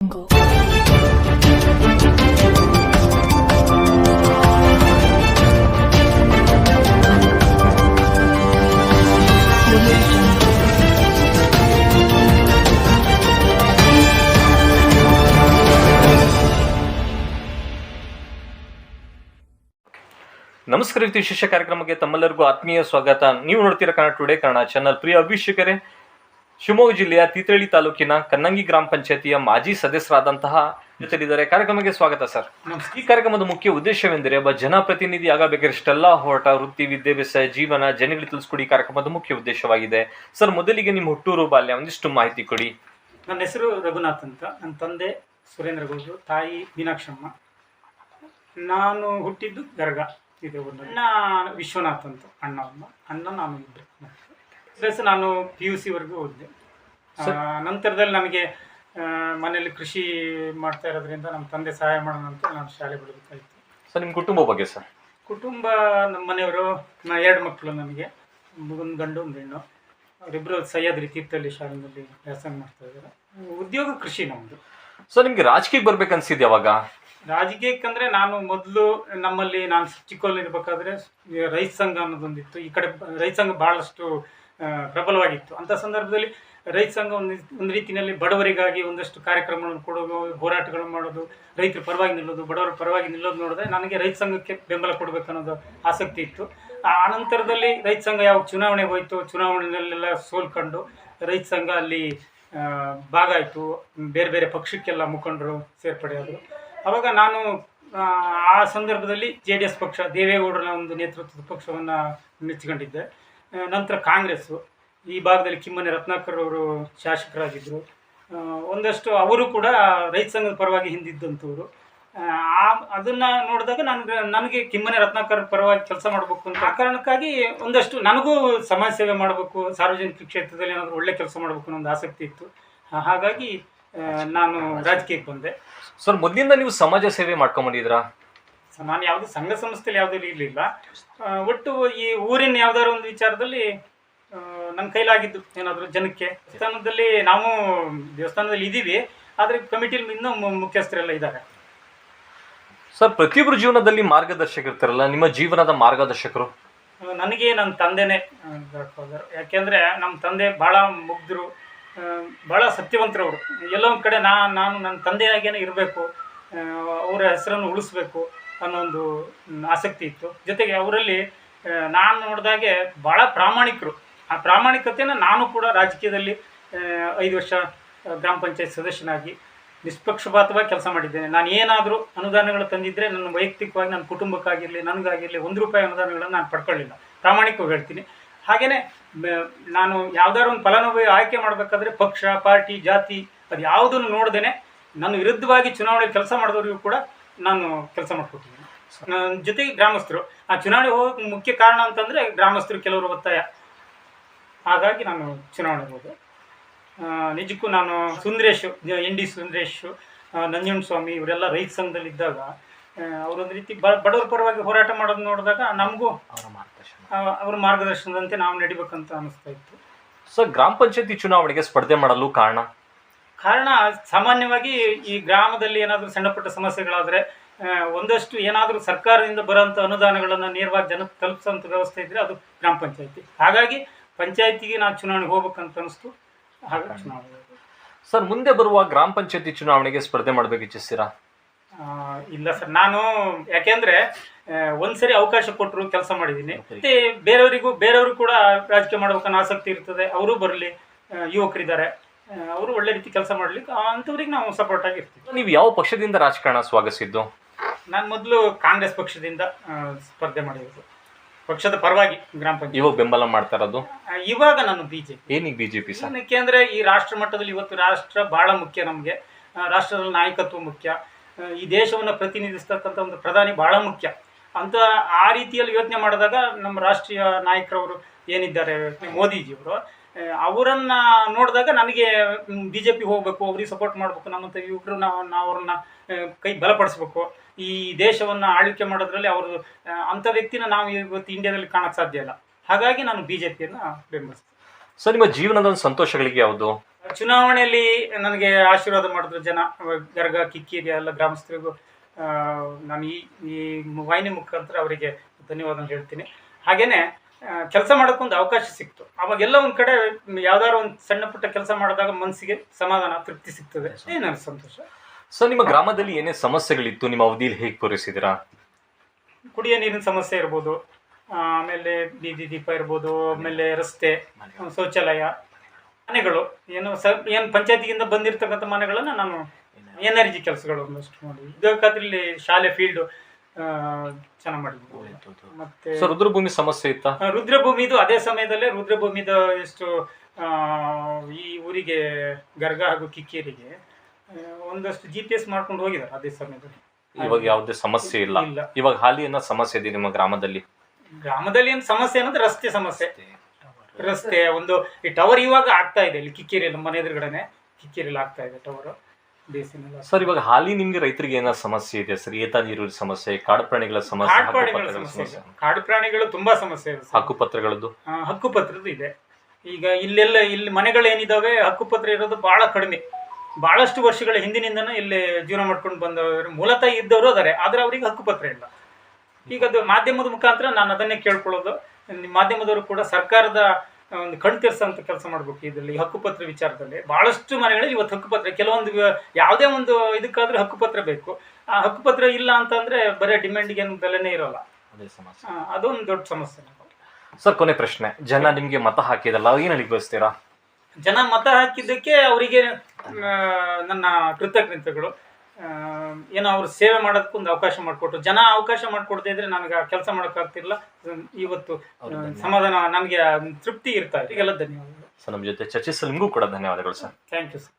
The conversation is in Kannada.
jungle. ನಮಸ್ಕಾರ ವಿಶೇಷ ಕಾರ್ಯಕ್ರಮಕ್ಕೆ ತಮ್ಮೆಲ್ಲರಿಗೂ ಆತ್ಮೀಯ ಸ್ವಾಗತ ನೀವು ನೋಡ್ತೀರಾ ಕನ್ನಡ ಟುಡೇ ಕನ್ನಡ ಚಾನಲ್ ಪ್ರಿಯ ವೀಕ್ಷಕರೇ ಶಿವಮೊಗ್ಗ ಜಿಲ್ಲೆಯ ತೀರ್ಥಹಳ್ಳಿ ತಾಲೂಕಿನ ಕನ್ನಂಗಿ ಗ್ರಾಮ ಪಂಚಾಯತಿಯ ಮಾಜಿ ಸದಸ್ಯರಾದಂತಹ ಜೊತೆಲಿದ್ದಾರೆ ಕಾರ್ಯಕ್ರಮಕ್ಕೆ ಸ್ವಾಗತ ಸರ್. ಈ ಕಾರ್ಯಕ್ರಮದ ಮುಖ್ಯ ಉದ್ದೇಶವೆಂದರೆ ಒಬ್ಬ ಜನಪ್ರತಿನಿಧಿ ಆಗಬೇಕಾದಷ್ಟೆಲ್ಲ ಹೋರಾಟ ವೃತ್ತಿ ವಿದ್ಯಾಭ್ಯಾಸ ಜೀವನ ಜನಗಳಿಗೆ ತಿಳಿಸ್ಕೊಡಿ ಕಾರ್ಯಕ್ರಮದ ಮುಖ್ಯ ಉದ್ದೇಶವಾಗಿದೆ. ಸರ್ ಮೊದಲಿಗೆ ನಿಮ್ಮ ಹುಟ್ಟೂರು ಬಾಲ್ಯ ಒಂದಿಷ್ಟು ಮಾಹಿತಿ ಕೊಡಿ. ನನ್ನ ಹೆಸರು ರಘುನಾಥ್ ಅಂತ. ನನ್ನ ತಂದೆ ಸುರೇಂದ್ರ ಗೌಡ್ರು ತಾಯಿ ಮೀನಾಕ್ಷಮ್ಮ. ನಾನು ಹುಟ್ಟಿದ್ದು ಗರ್ಗ. ಇದು ಅಣ್ಣ ವಿಶ್ವನಾಥ್ ಅಂತ. ಅಣ್ಣ ಅಮ್ಮ ಅಣ್ಣ ನಾನು ಇಬ್ಬರು ಪ್ಲಸ್ ನಾನು ಪಿ ಯು ಸಿವರೆಗೂ ಓದಿದೆ. ನಂತರದಲ್ಲಿ ನನಗೆ ಮನೆಯಲ್ಲಿ ಕೃಷಿ ಮಾಡ್ತಾ ಇರೋದ್ರಿಂದ ನಮ್ಮ ತಂದೆ ಸಹಾಯ ಮಾಡೋಣ ಅಂತ ನಾನು ಶಾಲೆ ಬಿಡಬೇಕಾಯ್ತು ಸರ್ ನಿಮ್ಮ ಕುಟುಂಬ ಬಗ್ಗೆ ಸರ್ ಕುಟುಂಬ ನಮ್ಮ ಮನೆಯವರು ನಾ ಎರಡು ಮಕ್ಕಳು ನನಗೆ ಒಂದು ಗಂಡು ಒಂದು ಹೆಣ್ಣು. ಅವರಿಬ್ಬರು ಸಹ್ಯಾದ್ರಿ ತೀರ್ಥಹಳ್ಳಿ ಶಾಲೆಯಲ್ಲಿ ವ್ಯಾಸಂಗ ಮಾಡ್ತಾ ಇದ್ದಾರೆ. ಉದ್ಯೋಗ ಕೃಷಿ ನಮ್ಮದು ಸೊ ನಿಮಗೆ ರಾಜಕೀಯಕ್ಕೆ ಬರ್ಬೇಕನ್ಸಿದ್ದೆ ಯಾವಾಗ? ರಾಜಕೀಯಕ್ಕಂದ್ರೆ ನಾನು ಮೊದಲು ನಮ್ಮಲ್ಲಿ ನಾನು ಚಿಕ್ಕವಲ್ಲಿರ್ಬೇಕಾದ್ರೆ ರೈತ ಸಂಘ ಅನ್ನೋದೊಂದಿತ್ತು. ಈ ಕಡೆ ರೈತ ಸಂಘ ಬಹಳಷ್ಟು ಆ, ಪ್ರಬಲವಾಗಿತ್ತು. ಅಂಥ ಸಂದರ್ಭದಲ್ಲಿ ರೈತ ಸಂಘ ಒಂದು ರೀತಿಯಲ್ಲಿ ಬಡವರಿಗಾಗಿ ಒಂದಷ್ಟು ಕಾರ್ಯಕ್ರಮಗಳನ್ನು ಕೊಡೋದು ಹೋರಾಟಗಳನ್ನು ಮಾಡೋದು ರೈತರ ಪರವಾಗಿ ನಿಲ್ಲೋದು ಬಡವರ ಪರವಾಗಿ ನಿಲ್ಲೋದು ನೋಡಿದ್ರೆ ನನಗೆ ರೈತ ಸಂಘಕ್ಕೆ ಬೆಂಬಲ ಕೊಡಬೇಕು ಅನ್ನೋದು ಆಸಕ್ತಿ ಇತ್ತು. ಆ ನಂತರದಲ್ಲಿ ರೈತ ಸಂಘ ಯಾವ ಚುನಾವಣೆಗೆ ಹೋಯ್ತು ಚುನಾವಣೆಯಲ್ಲೆಲ್ಲ ಸೋಲ್ಕೊಂಡು ರೈತ ಸಂಘ ಅಲ್ಲಿ ಭಾಗ ಆಯಿತು. ಬೇರೆ ಬೇರೆ ಪಕ್ಷಕ್ಕೆಲ್ಲ ಮುಖಂಡರು ಸೇರ್ಪಡೆಯಾದರು. ಅವಾಗ ನಾನು ಆ, ಸಂದರ್ಭದಲ್ಲಿ ಜೆ ಡಿ ಎಸ್ ಪಕ್ಷ ದೇವೇಗೌಡರ ಒಂದು ನೇತೃತ್ವದ ಪಕ್ಷವನ್ನು ಮೆಚ್ಚಿಕೊಂಡಿದ್ದೆ. ನಂತರ ಕಾಂಗ್ರೆಸ್ಸು. ಈ ಭಾಗದಲ್ಲಿ ಕಿಮ್ಮನೆ ರತ್ನಾಕರ್ ಅವರು ಶಾಸಕರಾಗಿದ್ದರು. ಒಂದಷ್ಟು ಅವರು ಕೂಡ ರೈತ ಸಂಘದ ಪರವಾಗಿ ಹಿಂದಿದ್ದಂಥವ್ರು. ಆ, ಅದನ್ನು ನೋಡಿದಾಗ ನನಗೆ ನನಗೆ ಕಿಮ್ಮನೆ ರತ್ನಾಕರ್ ಪರವಾಗಿ ಕೆಲಸ ಮಾಡಬೇಕು ಅಂತ ಆ ಕಾರಣಕ್ಕಾಗಿ ಒಂದಷ್ಟು ನನಗೂ ಸಮಾಜ ಸೇವೆ ಮಾಡಬೇಕು ಸಾರ್ವಜನಿಕ ಕ್ಷೇತ್ರದಲ್ಲಿ ಏನಾದರೂ ಒಳ್ಳೆ ಕೆಲಸ ಮಾಡಬೇಕು ಅನ್ನೋ ಒಂದು ಆಸಕ್ತಿ ಇತ್ತು. ಹಾಗಾಗಿ ನಾನು ರಾಜಕೀಯಕ್ಕೆ ಬಂದೆ. ಸರ್ ಮೊದಲಿಂದ ನೀವು ಸಮಾಜ ಸೇವೆ ಮಾಡ್ಕೊಂಬಂದಿದ್ರಾ ನಾನು ಯಾವುದು ಸಂಘ ಸಂಸ್ಥೆಯಲ್ಲಿ ಯಾವುದೂ ಇರಲಿಲ್ಲ. ಒಟ್ಟು ಈ ಊರಿನ ಯಾವ್ದಾದ್ರು ಒಂದು ವಿಚಾರದಲ್ಲಿ ನನ್ನ ಕೈಲಾಗಿದ್ದು ಏನಾದರೂ ಜನಕ್ಕೆ. ದೇವಸ್ಥಾನದಲ್ಲಿ ನಾವು ದೇವಸ್ಥಾನದಲ್ಲಿ ಇದ್ದೀವಿ ಆದರೆ ಕಮಿಟಿಲಿ ಇನ್ನೂ ಮುಖ್ಯಸ್ಥರೆಲ್ಲ ಇದ್ದಾರೆ. ಸರ್ ಪ್ರತಿಯೊಬ್ಬರ ಜೀವನದಲ್ಲಿ ಮಾರ್ಗದರ್ಶಕ ಇರ್ತಾರಲ್ಲ ನಿಮ್ಮ ಜೀವನದ ಮಾರ್ಗದರ್ಶಕರು? ನನಗೆ ನನ್ನ ತಂದೆನೇ ಯಾಕೆಂದರೆ ನಮ್ಮ ತಂದೆ ಭಾಳ ಮುಗ್ಧರು ಭಾಳ ಸತ್ಯವಂತರವರು. ಎಲ್ಲೊಂದು ಒಂದು ಕಡೆ ನಾ ನಾನು ನನ್ನ ತಂದೆಯಾಗೇನೆ ಇರಬೇಕು ಅವರ ಹೆಸರನ್ನು ಉಳಿಸ್ಬೇಕು. ಅನ್ನೋ ಒಂದು ಆಸಕ್ತಿ ಇತ್ತು. ಜೊತೆಗೆ ಅವರಲ್ಲಿ ನಾನು ನೋಡಿದಾಗೆ ಭಾಳ ಪ್ರಾಮಾಣಿಕರು. ಆ ಪ್ರಾಮಾಣಿಕತೆನ ನಾನು ಕೂಡ ರಾಜಕೀಯದಲ್ಲಿ ಐದು ವರ್ಷ ಗ್ರಾಮ ಪಂಚಾಯತ್ ಸದಸ್ಯನಾಗಿ ನಿಷ್ಪಕ್ಷಪಾತವಾಗಿ ಕೆಲಸ ಮಾಡಿದ್ದೇನೆ. ನಾನು ಏನಾದರೂ ಅನುದಾನಗಳು ತಂದಿದ್ದರೆ ನನ್ನ ವೈಯಕ್ತಿಕವಾಗಿ, ನನ್ನ ಕುಟುಂಬಕ್ಕಾಗಿರಲಿ, ನನಗಾಗಿರಲಿ ಒಂದು ರೂಪಾಯಿ ಅನುದಾನಗಳನ್ನು ನಾನು ಪಡ್ಕೊಳ್ಳಿಲ್ಲ. ಪ್ರಾಮಾಣಿಕವಾಗಿ ಹೇಳ್ತೀನಿ. ಹಾಗೆಯೇ ನಾನು ಯಾವ್ದಾದ್ರು ಒಂದು ಫಲಾನುಭವಿ ಆಯ್ಕೆ ಮಾಡಬೇಕಾದ್ರೆ ಪಕ್ಷ, ಪಾರ್ಟಿ, ಜಾತಿ ಅದು ಯಾವುದನ್ನು ನೋಡ್ದೇನೆ, ನನ್ನ ವಿರುದ್ಧವಾಗಿ ಚುನಾವಣೆ ಕೆಲಸ ಮಾಡಿದವರಿಗೂ ಕೂಡ ನಾನು ಕೆಲಸ ಮಾಡಿಕೊಟ್ಟಿದ್ದೀನಿ ನನ್ನ ಜೊತೆಗೆ ಗ್ರಾಮಸ್ಥರು. ಆ ಚುನಾವಣೆ ಹೋಗಕ್ಕೆ ಮುಖ್ಯ ಕಾರಣ ಅಂತಂದರೆ ಗ್ರಾಮಸ್ಥರು ಕೆಲವರು ಒತ್ತಾಯ. ಹಾಗಾಗಿ ನಾನು ಚುನಾವಣೆಗೆ ಹೋದೆ. ನಿಜಕ್ಕೂ ನಾನು ಸುಂದರೇಶ್ ಎನ್ ಡಿ ಸುಂದರೇಶ್ ನಂಜುಂಡ ಸ್ವಾಮಿ ಇವರೆಲ್ಲ ರೈತ ಸಂಘದಲ್ಲಿದ್ದಾಗ ಅವರೊಂದು ರೀತಿ ಬ ಬಡವರ ಪರವಾಗಿ ಹೋರಾಟ ಮಾಡೋದು ನೋಡಿದಾಗ ನಮಗೂ ಅವರ ಮಾರ್ಗದರ್ಶನದಂತೆ ನಾವು ನಡಿಬೇಕಂತ ಅನಿಸ್ತಾ ಇತ್ತು. ಸರ್ ಗ್ರಾಮ ಪಂಚಾಯತಿ ಚುನಾವಣೆಗೆ ಸ್ಪರ್ಧೆ ಮಾಡಲು ಕಾರಣ? ಕಾರಣ ಸಾಮಾನ್ಯವಾಗಿ ಈ ಗ್ರಾಮದಲ್ಲಿ ಏನಾದರೂ ಸಣ್ಣ ಪುಟ್ಟ ಸಮಸ್ಯೆಗಳಾದರೆ ಒಂದಷ್ಟು ಏನಾದರೂ ಸರ್ಕಾರದಿಂದ ಬರೋಂಥ ಅನುದಾನಗಳನ್ನು ನೇರವಾಗಿ ಜನಕ್ಕೆ ತಲುಪಿಸೋಂಥ ವ್ಯವಸ್ಥೆ ಇದ್ದರೆ ಅದು ಗ್ರಾಮ ಪಂಚಾಯತಿ. ಹಾಗಾಗಿ ಪಂಚಾಯತಿಗೆ ನಾವು ಚುನಾವಣೆಗೆ ಹೋಗ್ಬೇಕಂತ ಅನಿಸ್ತು. ಹಾಗಾಗಿ ಚುನಾವಣೆ ಸರ್ ಮುಂದೆ ಬರುವ ಗ್ರಾಮ ಪಂಚಾಯತಿ ಚುನಾವಣೆಗೆ ಸ್ಪರ್ಧೆ ಮಾಡಬೇಕು ಇಚ್ಛಿಸ್ತೀರಾ? ಇಲ್ಲ ಸರ್ ನಾನು ಯಾಕೆಂದ್ರೆ ಒಂದ್ಸರಿ ಅವಕಾಶ ಕೊಟ್ಟರು ಕೆಲಸ ಮಾಡಿದ್ದೀನಿ ಮತ್ತೆ ಬೇರೆಯವರಿಗೂ ಬೇರೆಯವರು ಕೂಡ ರಾಜಕೀಯ ಮಾಡ್ಬೇಕನ್ನೋ ಆಸಕ್ತಿ ಇರ್ತದೆ. ಅವರು ಬರಲಿ ಯುವಕರಿದ್ದಾರೆ. ಅವರು ಒಳ್ಳೆ ರೀತಿ ಕೆಲಸ ಮಾಡ್ಲಿಕ್ಕೆ ಅಂಥವ್ರಿಗೆ ನಾವು ಸಪೋರ್ಟ್ ಆಗಿರ್ತೀವಿ. ನೀವು ಯಾವ ಪಕ್ಷದಿಂದ ರಾಜಕಾರಣ ಸ್ವಾಗತಿಸಿದ್ದು ನಾನು ಮೊದಲು ಕಾಂಗ್ರೆಸ್ ಪಕ್ಷದಿಂದ ಆ, ಸ್ಪರ್ಧೆ ಮಾಡಿರೋದು. ಪಕ್ಷದ ಪರವಾಗಿ ಗ್ರಾಮ ಪಂಚಾಯತ್. ಇವಾಗ ಬೆಂಬಲ ಮಾಡ್ತಾ ಇರೋದು? ಇವಾಗ ನಾನು ಬಿಜೆಪಿ ಏನಿಗೆ ಬಿಜೆಪಿ ಸರ್? ಏನಕ್ಕೆ ಕೇಂದ್ರ ಈ ರಾಷ್ಟ್ರ ಮಟ್ಟದಲ್ಲಿ ಇವತ್ತು ರಾಷ್ಟ್ರ ಬಹಳ ಮುಖ್ಯ ನಮಗೆ. ರಾಷ್ಟ್ರದಲ್ಲಿ ನಾಯಕತ್ವ ಮುಖ್ಯ. ಆ, ಈ ದೇಶವನ್ನು ಪ್ರತಿನಿಧಿಸ್ತಕ್ಕಂಥ ಒಂದು ಪ್ರಧಾನಿ ಬಹಳ ಮುಖ್ಯ. ಅಂತ ಆ ರೀತಿಯಲ್ಲಿ ಯೋಚನೆ ಮಾಡಿದಾಗ ನಮ್ಮ ರಾಷ್ಟ್ರೀಯ ನಾಯಕರವರು ಏನಿದ್ದಾರೆ ಮೋದಿಜಿಯವರು ಅವರನ್ನ ನೋಡಿದಾಗ ನನಗೆ ಬಿ ಜೆ ಪಿ ಹೋಗಬೇಕು ಅವ್ರಿಗೆ ಸಪೋರ್ಟ್ ಮಾಡಬೇಕು ನಮ್ಮಂಥ ಯುವಕರು ನಾವು ನಾವು ಅವ್ರನ್ನ ಕೈ ಬಲಪಡಿಸ್ಬೇಕು. ಈ ದೇಶವನ್ನು ಆಳ್ವಿಕೆ ಮಾಡೋದ್ರಲ್ಲಿ ಅವರು ಅಂತ ಅಂಥ ವ್ಯಕ್ತಿನ ನಾವು ಇವತ್ತು ಇಂಡಿಯಾದಲ್ಲಿ ಕಾಣಕ್ಕೆ ಸಾಧ್ಯ ಇಲ್ಲ. ಹಾಗಾಗಿ ನಾನು ಬಿ ಜೆ ಪಿಯನ್ನು ಬೆಂಬಲಿಸ್ತೀನಿ. ಸರ್ ನಿಮ್ಮ ಜೀವನದ ಒಂದು ಸಂತೋಷಗಳಿಗೆ ಯಾವುದು? ಚುನಾವಣೆಯಲ್ಲಿ ನನಗೆ ಆಶೀರ್ವಾದ ಮಾಡಿದ್ರು ಜನ ಗರ್ಗ ಕಿಕ್ಕಿರಿ ಎಲ್ಲ ಗ್ರಾಮಸ್ಥರಿಗೂ. ನಾನು ಈ ಈ ವಾಹಿನಿ ಮುಖಾಂತರ ಅವರಿಗೆ ಧನ್ಯವಾದ ಹೇಳ್ತೀನಿ. ಹಾಗೇನೆ ಕೆಲಸ ಮಾಡೋಕ್ಕೊಂದು ಅವಕಾಶ ಸಿಕ್ತು. ಅವಾಗೆಲ್ಲ ಒಂದು ಕಡೆ ಯಾವ್ದಾದ್ರು ಒಂದು ಸಣ್ಣ ಪುಟ್ಟ ಕೆಲಸ ಮಾಡಿದಾಗ ಮನಸ್ಸಿಗೆ ಸಮಾಧಾನ ತೃಪ್ತಿ ಸಿಗ್ತದೆ. ಏನಾದ್ರು ಸಂತೋಷ? ಸೊ ನಿಮ್ಮ ಗ್ರಾಮದಲ್ಲಿ ಏನೇ ಸಮಸ್ಯೆಗಳಿತ್ತು ನಿಮ್ಮ ಅವಧಿಯಲ್ಲಿ ಹೇಗೆ ಪೂರೈಸಿದಿರಾ ಕುಡಿಯೋ ನೀರಿನ ಸಮಸ್ಯೆ ಇರ್ಬೋದು ಆಮೇಲೆ ಬೀದಿ ದೀಪ ಇರ್ಬೋದು ಆಮೇಲೆ ರಸ್ತೆ ಶೌಚಾಲಯ ಮನೆಗಳು. ಏನು ಸ ಏನು ಪಂಚಾಯತಿಗಿಂದ ಬಂದಿರತಕ್ಕಂಥ ಮನೆಗಳನ್ನು ನಾನು ಎನರ್ಜಿ ಕೆಲಸಗಳು ಒಂದಷ್ಟು ಮಾಡಿ ಇದಕ್ಕಾದ್ರಲ್ಲಿ ಶಾಲೆ ಫೀಲ್ಡು ಚೆನ್ನಾಗಿ ಮಾಡಿದ್ವಿ ಮತ್ತೆ ರುದ್ರಭೂಮಿ ಸಮಸ್ಯೆ ಇತ್ತಾ? ರುದ್ರಭೂಮಿದು ಅದೇ ಸಮಯದಲ್ಲೇ ರುದ್ರಭೂಮಿದ ಎಷ್ಟು ಈ ಊರಿಗೆ ಗರ್ಗ ಹಾಗೂ ಕಿಕ್ಕೇರಿಗೆ ಒಂದಷ್ಟು ಜಿ ಪಿ ಎಸ್ ಮಾಡ್ಕೊಂಡು ಹೋಗಿದ್ದಾರೆ ಅದೇ ಸಮಯದಲ್ಲಿ. ಇವಾಗ ಯಾವುದೇ ಸಮಸ್ಯೆ ಇಲ್ಲ. ಇಲ್ಲ. ಇವಾಗ ಹಾಲಿ ಏನೋ ಸಮಸ್ಯೆ ಇದೆ ನಿಮ್ಮ ಗ್ರಾಮದಲ್ಲಿ? ಗ್ರಾಮದಲ್ಲಿ ಏನು ಸಮಸ್ಯೆ ಅನ್ನೋದು ರಸ್ತೆ ಸಮಸ್ಯೆ. ರಸ್ತೆ. ಒಂದು ಈ ಟವರ್ ಇವಾಗ ಆಗ್ತಾ ಇದೆ. ಇಲ್ಲಿ ಕಿಕ್ಕೇರಿಯಲ್ಲಿ ಮನೆ ಎದುರುಗಡೆನೆ ಕಿಕ್ಕೇರಿಯಲ್ಲಿ ಆಗ್ತಾ ಇದೆ ಟವರ್. ಬೇಸಿನೆಲ್ಲ. ಸರ್ ಇವಾಗ ಹಾಲಿ ನಿಮ್ಗೆ ರೈತರಿಗೆ ಏನಾದ್ರು ಸಮಸ್ಯೆ ಇದೆ ಸರ್? ಏತ ನೀರು ಸಮಸ್ಯೆ ಕಾಡು ಪ್ರಾಣಿಗಳ ಸಮಸ್ಯೆ ಕಾಡು ಪ್ರಾಣಿಗಳ ಹಕ್ಕುಪತ್ರಗಳ ಸಮಸ್ಯೆ ಸಮಸ್ಯೆ? ಇದೆ. ಕಾಡು ಪ್ರಾಣಿಗಳು ತುಂಬಾ ಸಮಸ್ಯೆ ಇದೆ ಹಕ್ಕು ಪತ್ರಗಳದ್ದು ಹಕ್ಕು ಪತ್ರದ್ದು ಇದೆ. ಈಗ ಇಲ್ಲೆಲ್ಲ ಇಲ್ಲಿ ಮನೆಗಳು ಏನಿದಾವೆ ಹಕ್ಕುಪತ್ರ ಇರೋದು ಬಹಳ ಕಡಿಮೆ. ಬಹಳಷ್ಟು ವರ್ಷಗಳ ಹಿಂದಿನಿಂದನೂ ಇಲ್ಲಿ ಜೀವನ ಮಾಡ್ಕೊಂಡು ಬಂದವರು ಮೂಲತಃ ಇದ್ದವರು ಅದಾರೆ. ಆದ್ರೆ ಅವರಿಗೆ ಹಕ್ಕುಪತ್ರ ಇಲ್ಲ. ಈಗ ಅದು ಮಾಧ್ಯಮದ ಮುಖಾಂತರ ನಾನು ಅದನ್ನೇ ಕೇಳ್ಕೊಳ್ಳೋದು. ನಿಮ್ಮ ಮಾಧ್ಯಮದವರು ಕೂಡ ಸರ್ಕಾರದ ಒಂದು ಕಣ್ ತೆರೆಸಂತ ಕೆಲಸ ಮಾಡಬೇಕು ಇದರಲ್ಲಿ ಹಕ್ಕುಪತ್ರ ವಿಚಾರದಲ್ಲಿ. ಬಹಳಷ್ಟು ಮನೆಗಳಲ್ಲಿ ಇವತ್ತು ಹಕ್ಕುಪತ್ರ ಕೆಲವೊಂದು ಯಾವುದೇ ಒಂದು ಇದಕ್ಕಾದರೂ ಹಕ್ಕುಪತ್ರ ಬೇಕು. ಆ ಹಕ್ಕುಪತ್ರ ಇಲ್ಲ ಅಂತಂದರೆ ಬರೀ ಡಿಮ್ಯಾಂಡಿಗೆ ಏನು ಬೆಲೆನೇ ಇರೋಲ್ಲ. ಅದೇ ಸಮಸ್ಯೆ. ಅದೊಂದು ದೊಡ್ಡ ಸಮಸ್ಯೆ ಸರ್ ಕೊನೆ ಪ್ರಶ್ನೆ. ಜನ ನಿಮಗೆ ಮತ ಹಾಕಿದಲ್ಲ ಏನು ಹೇಳಿ ಬಯಸ್ತೀರಾ? ಜನ ಮತ ಹಾಕಿದ್ದಕ್ಕೆ ಅವರಿಗೆ ನನ್ನ ಕೃತಜ್ಞತೆಗಳು. ಏನೋ ಅವ್ರು ಸೇವೆ ಮಾಡೋದಕ್ಕೊಂದು ಅವಕಾಶ ಮಾಡಿಕೊಟ್ರು. ಜನ ಅವಕಾಶ ಮಾಡಿಕೊಡದೇ ಇದ್ರೆ ನನಗೆ ಕೆಲಸ ಮಾಡೋಕ್ಕಾಗ್ತಿಲ್ಲ ಇವತ್ತು ಸಮಾಧಾನ ನನಗೆ ತೃಪ್ತಿ ಇರ್ತಾ ಎಲ್ಲ ಧನ್ಯವಾದಗಳು. ಸರ್ ನಮ್ಮ ಜೊತೆ ಚರ್ಚಿಸಲು ನಿಮಗೂ ಕೂಡ ಧನ್ಯವಾದಗಳು ಸರ್. Thank you sir